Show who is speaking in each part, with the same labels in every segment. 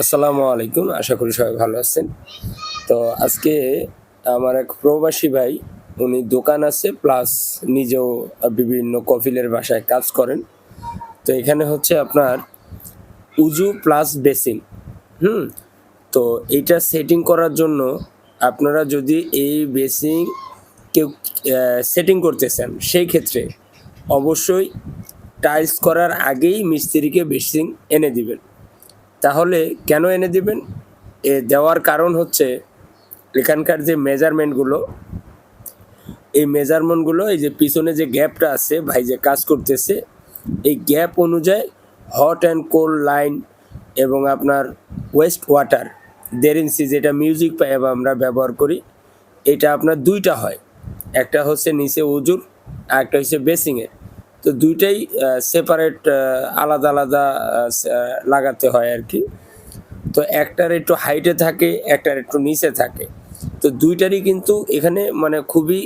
Speaker 1: আসসালামু আলাইকুম, আশা করি সবাই ভালো আছেন। তো আজকে আমার এক প্রবাসী ভাই, উনি দোকান আছে প্লাস নিজেও বিভিন্ন কফিলের বাসায় কাজ করেন। তো এখানে হচ্ছে আপনার উজু প্লাস বেসিং হুম, তো এইটা সেটিং করার জন্য আপনারা যদি এই বেসিং কেউ সেটিং করতে চান, সেই ক্ষেত্রে অবশ্যই টাইলস করার আগেই মিস্ত্রিকে বেসিং এনে দিবেন। তাহলে কেন এনে দিবেন? এ দেওয়ার কারণ হচ্ছে এখানকার যে মেজারমেন্টগুলো এই মেজারমেন্টগুলো এই যে পিছনে যে গ্যাপটা আছে, ভাই যে কাজ করতেছে, এই গ্যাপ অনুযায়ী হট অ্যান্ড কোল্ড লাইন এবং আপনার ওয়েস্ট ওয়াটার দেড় যেটা মিউজিক পাইপ আমরা ব্যবহার করি, এটা আপনার দুইটা হয়। একটা হচ্ছে নিচে উজুর আর একটা হচ্ছে বেসিংয়ের তো দুইটাই সেপারেট আলাদা আলাদা লাগাতে হয় আর কি। তো একটার একটু হাইটে থাকে, একটার একটু নিচে থাকে। তো দুইটারই কিন্তু এখানে মানে খুবই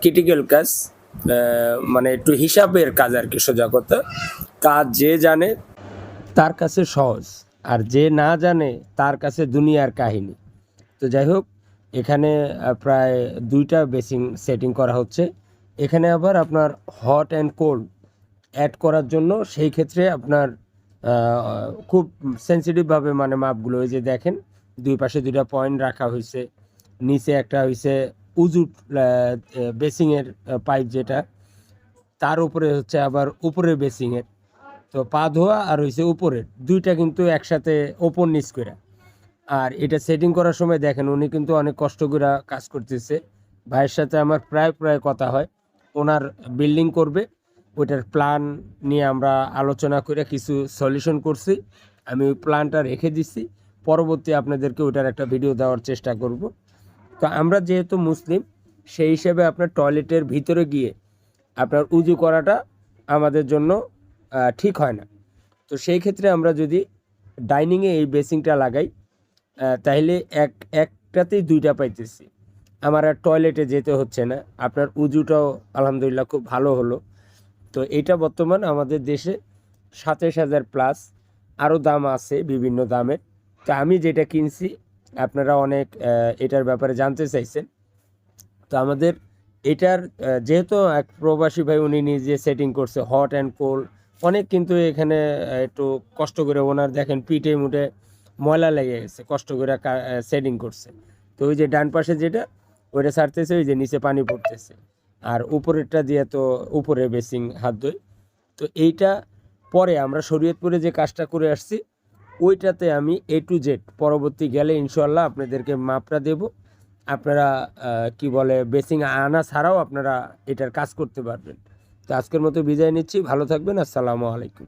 Speaker 1: ক্রিটিক্যাল কাজ মানে একটু হিসাবের কাজ আর কি সোজা কাজ যে জানে, তার কাছে সহজ। আর যে না জানে, তার কাছে দুনিয়ার কাহিনী। তো যাই হোক, এখানে প্রায় দুইটা বেসিং সেটিং করা হচ্ছে। এখানে আবার আপনার হট অ্যান্ড কোল্ড অ্যাড করার জন্য সেই ক্ষেত্রে আপনার খুব সেন্সিটিভভাবে মানে মাপগুলো ওই যে দেখেন, দুই পাশে দুইটা পয়েন্ট রাখা হয়েছে, নিচে একটা হয়েছে উজু বেসিংয়ের পাইপ যেটা, তার উপরে হচ্ছে আবার উপরে বেসিংয়ের তো পা ধোয়া আর হয়েছে উপরের, দুইটা কিন্তু একসাথে ওপর নিচ করে আর এটা সেটিং করার সময় দেখেন উনি কিন্তু অনেক কষ্ট করে কাজ করতেছে। ভাইয়ের সাথে আমার প্রায় প্রায় কথা হয়। ওনার বিল্ডিং করবে। ওইটার প্ল্যান নিয়ে আমরা আলোচনা করে কিছু সলিউশন করছি। আমি ওই প্ল্যানটা রেখে দিছি। পরবর্তী আপনাদেরকে ওইটার একটা ভিডিও দেওয়ার চেষ্টা করব। তো আমরা যেহেতু মুসলিম, সেই হিসেবে আপনার টয়লেটের ভিতরে গিয়ে আপনার উজু করাটা আমাদের জন্য ঠিক হয় না। তো সেই ক্ষেত্রে আমরা যদি ডাইনিংয়ে এই বেসিংটা লাগাই তাহলে এক, একটাতেই দুইটা পাইতেছি। আমার আর টয়লেটে যেতে হচ্ছে না। আপনার উজুটাও আলহামদুলিল্লাহ খুব ভালো হলো। তো এটা বর্তমান আমাদের দেশে সাতাশ হাজার প্লাস আরও দাম আছে বিভিন্ন দামের তো আমি যেটা কিনছি, আপনারা অনেক এটার ব্যাপারে জানতে চাইছেন। তো আমাদের এটার যেহেতু এক প্রবাসী ভাই উনি নিজে সেটিং করছে হট অ্যান্ড কোল্ড অনেক কিন্তু এখানে একটু কষ্ট করে ওনার দেখেন পিঠে মুঠে ময়লা লেগে গেছে, কষ্ট করে সেটিং করছে। তো ওই যে ডান পাশে যেটা ওইটা ছাড়তেছে, ওই যে নিচে পানি পড়তেছে। আর উপরেরটা দিয়ে তো উপরে বেসিং হাত ধোয় তো এইটা পরে আমরা শরীয়তপুরে যে কাজটা করে আসছি, ওইটাতে আমি এ টু জেড পরবর্তী গেলে ইনশাল্লাহ আপনাদেরকে মাপটা দেব। আপনারা কি বলে বেসিং আনা ছাড়াও আপনারা এটার কাজ করতে পারবেন। তো আজকের মতো বিদায় নিচ্ছি। ভালো থাকবেন। আসসালামু আলাইকুম।